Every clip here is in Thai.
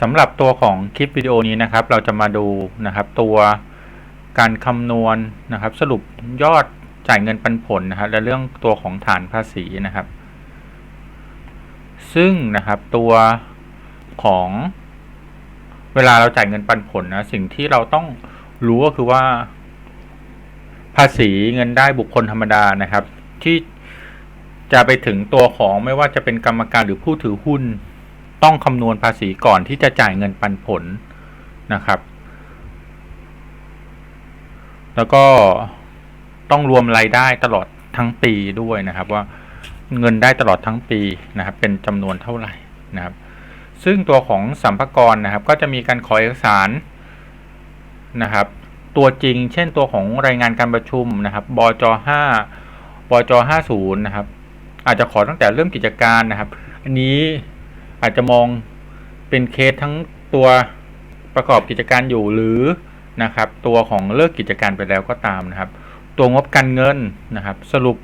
สำหรับตัวของคลิปวิดีโอนี้นะครับ เราจะมาดูนะครับ ตัวการคำนวณนะครับ สรุปยอดจ่ายเงินปันผลนะครับ และเรื่องตัวของฐานภาษีนะครับ ซึ่งนะครับตัวของเวลาเราจ่ายเงินปันผลนะสิ่งที่เราต้องรู้ก็คือว่า ภาษีเงินได้บุคคลธรรมดานะครับ ที่จะไปถึงตัวของไม่ว่าจะเป็นกรรมการหรือผู้ถือหุ้น ต้องคำนวณภาษีก่อนที่จะจ่ายเงินปันผลนะครับ แล้วก็ต้องรวมรายได้ตลอดทั้งปีด้วยนะครับ ว่าเงินได้ตลอดทั้งปีนะครับ เป็นจำนวนเท่าไหร่นะครับ ซึ่งตัวของสัมภาระนะครับ ก็จะมีการขอเอกสารนะครับ ตัวจริง เช่นตัวของรายงานการประชุมนะครับบจ5บจ50นะครับ อาจจะขอตั้งแต่เริ่มกิจการนะครับ อันนี้ อาจจะมองเป็นเคสทั้งตัวประกอบกิจการอยู่หรือนะครับ ตัวของเลิกกิจการไปแล้วก็ตามนะครับ ตัวงบการเงินนะครับ สรุป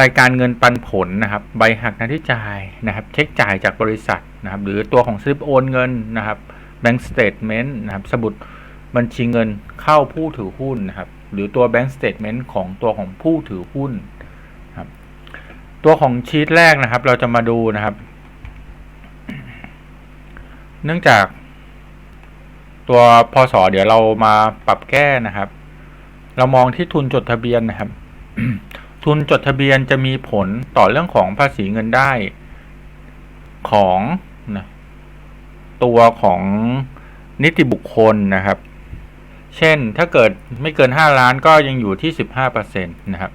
รายการเงินปันผลนะครับ ใบหักหน้าที่จ่ายนะครับ เช็คจ่ายจากบริษัทนะครับ หรือตัวของสลิปโอนเงินนะครับ bank statement นะครับ สมุดบัญชีเงินเข้าผู้ถือหุ้นนะครับ หรือตัว bank statement ของตัวของผู้ถือหุ้นครับ ตัวของชีตแรกนะครับ เราจะมาดูนะครับ เนื่องจาก ตัวพศเดี๋ยวเรามาปรับแก้นะครับ เรามองที่ทุนจดทะเบียนนะครับ ทุนจดทะเบียนจะมีผลต่อเรื่องของภาษีเงินได้ของนะตัวของนิติบุคคลนะครับ เช่นถ้าเกิดไม่เกิน 5 ล้านก็ยังอยู่ที่ 15%นะครับ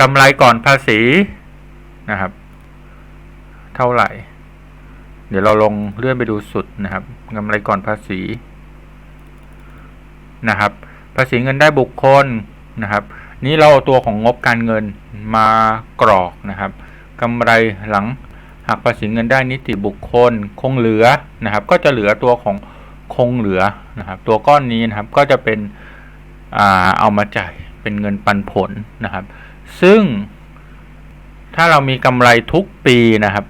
กำไรก่อนภาษีนะครับ เท่าไหร่ เดี๋ยวเราลงเลื่อนไปดูสุดนะครับกำไรก่อนภาษีนะครับ ภาษีเงินได้บุคคลนะครับ นี้เราเอาตัวของงบการเงินมากรอกนะครับกำไรหลังหักภาษีเงินได้นิติบุคคลคงเหลือนะครับ ก็จะเหลือตัวของคงเหลือนะครับ ตัวก้อนนี้นะครับก็จะเป็นอ่าเอามาจ่ายเป็นเงินปันผลนะครับ ซึ่งถ้าเรามีกำไรทุกปีนะครับ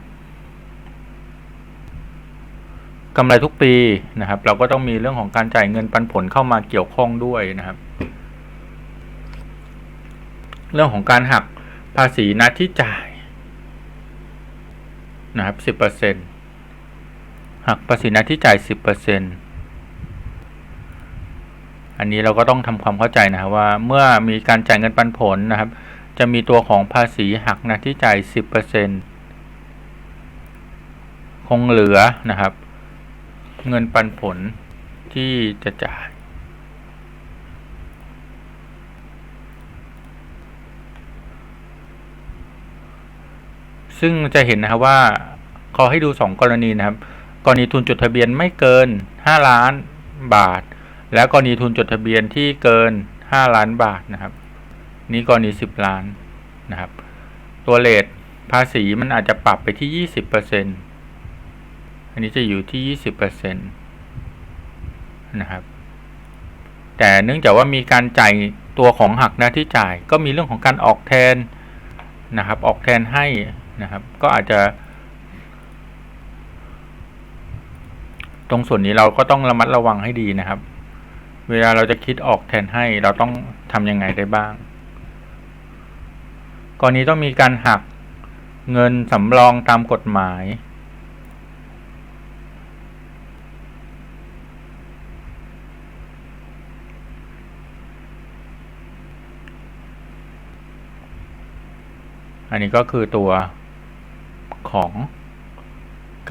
กำไรทุกปีนะครับ เราก็ต้องมีเรื่องของการจ่ายเงินปันผลเข้ามาเกี่ยวข้องด้วยนะครับ เรื่องของการหักภาษีนัดที่จ่ายนะครับสิบเปอร์เซ็นหักภาษีนัดที่จ่ายสิบเปอร์เซ็นอันนี้เราก็ต้องทำความเข้าใจนะครับว่าเมื่อมีการจ่ายเงินปันผลนะครับ จะมีตัวของภาษีหักนัดที่จ่ายสิบเปอร์เซ็นคงเหลือนะครับ เงินปันผลที่จะจ่าย ซึ่งจะเห็นนะครับว่าขาให้ดู2กรณีนะครับ กรณีทุนจดทะเบียนไม่เกิน 5 ล้านบาท และกรณีทุนจดทะเบียนที่เกิน 5 ล้านบาทนะครับ นี่กรณี 10 ล้านนะครับ ตัวเลทภาษีมันอาจจะปรับไปที่ 20% อันนี้จะอยู่ที่ 20%นะครับ แต่เนื่องจากว่ามีการจ่ายตัวของหักหน้าที่จ่าย ก็มีเรื่องของการออกแทนนะครับ ออกแทนให้นะครับ ก็อาจจะ ตรงส่วนนี้เราก็ต้องระมัดระวังให้ดีนะครับ เวลาเราจะคิดออกแทนให้เราต้องทำยังไงได้บ้างกรณีต้องมีการหักเงินสำรองตามกฎหมาย อันนี้ก็คือตัวของ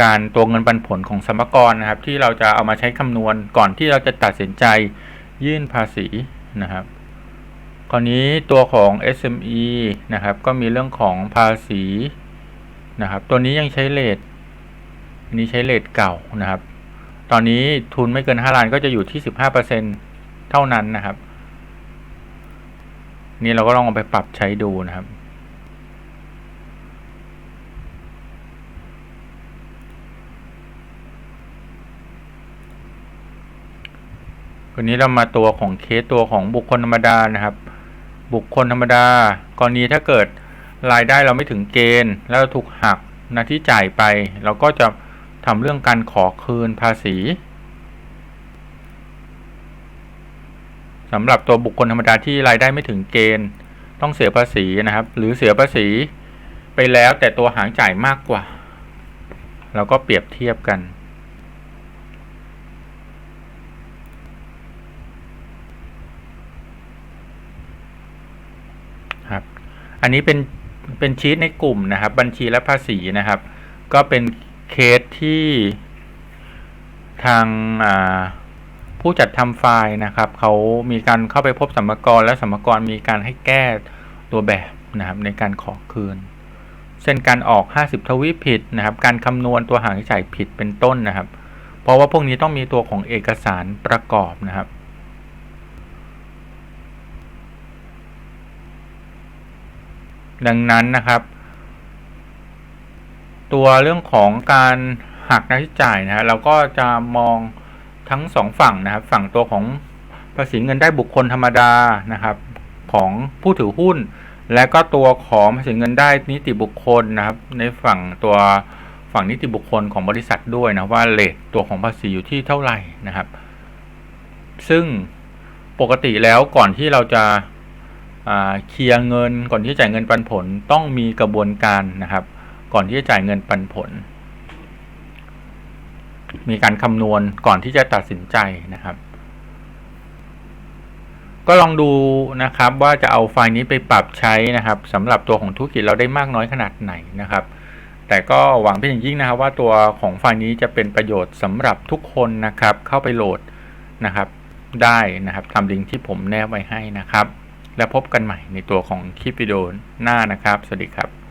การตัวเงินปันผลของสมกรนะครับ ที่เราจะเอามาใช้คำนวณก่อนที่เราจะตัดสินใจยื่นภาษีนะครับคราวนี้ตัวของ SME นะครับ ก็มีเรื่องของภาษีนะครับ ตัวนี้ยังใช้เลทอันนี้ใช้เลทเก่านะครับ ตอนนี้ทุนไม่เกิน 5 ล้านก็จะอยู่ที่ 15%เท่านั้นนะครับ นี่เราก็ลองเอาไปปรับใช้ดูนะครับ วันนี้เรามาตัวของเคสตัวของบุคคลธรรมดานะครับ บุคคลธรรมดา กรณีถ้าเกิดรายได้เราไม่ถึงเกณฑ์ แล้วถูกหักหน้าที่จ่ายไป เราก็จะทำเรื่องการขอคืนภาษีสำหรับตัวบุคคลธรรมดาที่รายได้ไม่ถึงเกณฑ์ ต้องเสียภาษีนะครับ หรือเสียภาษีไปแล้วแต่ตัวหางจ่ายมากกว่า เราก็เปรียบเทียบกัน ครับ อันนี้เป็นเป็นชีตในกลุ่มนะครับ บัญชีและภาษีนะครับ ก็เป็นเคสที่ทางผู้จัดทำไฟล์นะครับเขามีการเข้าไปพบสัมภากรและสัมภากรมีการให้แก้ตัวแบบนะครับในการขอคืนเช่นการออก 50 ทวีผิดนะครับ การคำนวณตัวหางจ่ายผิดเป็นต้นนะครับ เพราะว่าพวกนี้ต้องมีตัวของเอกสารประกอบนะครับ ดังนั้นนะครับ ตัวเรื่องของการหักค่าใช้จ่ายนะฮะเราก็จะมองทั้งสองฝั่งนะครับ ฝั่งตัวของภาษีเงินได้บุคคลธรรมดานะครับ ของผู้ถือหุ้น และก็ตัวของภาษีเงินได้นิติบุคคลนะครับ ในฝั่งตัวฝั่งนิติบุคคลของบริษัทด้วยนะว่าเลทตัวของภาษีอยู่ที่เท่าไหร่นะครับ ซึ่งปกติแล้วก่อนที่เราจะ เคลียร์เงินก่อนที่จะจ่ายเงินปันผลต้องมีกระบวนการนะครับ ก่อนที่จะจ่ายเงินปันผล มีการคำนวณก่อนที่จะตัดสินใจนะครับ ก็ลองดูนะครับว่าจะเอาไฟล์นี้ไปปรับใช้นะครับสำหรับตัวของธุรกิจเราได้มากน้อยขนาดไหนนะครับ แต่ก็หวังเป็นอย่างยิ่งนะครับ ว่าตัวของไฟล์นี้จะเป็นประโยชน์สำหรับทุกคนนะครับ เข้าไปโหลดนะครับ ได้นะครับตามลิงก์ที่ผมแนบไว้ให้นะครับ และพบกันใหม่ในตัวของคลิปวิดีโอหน้านะครับ สวัสดีครับ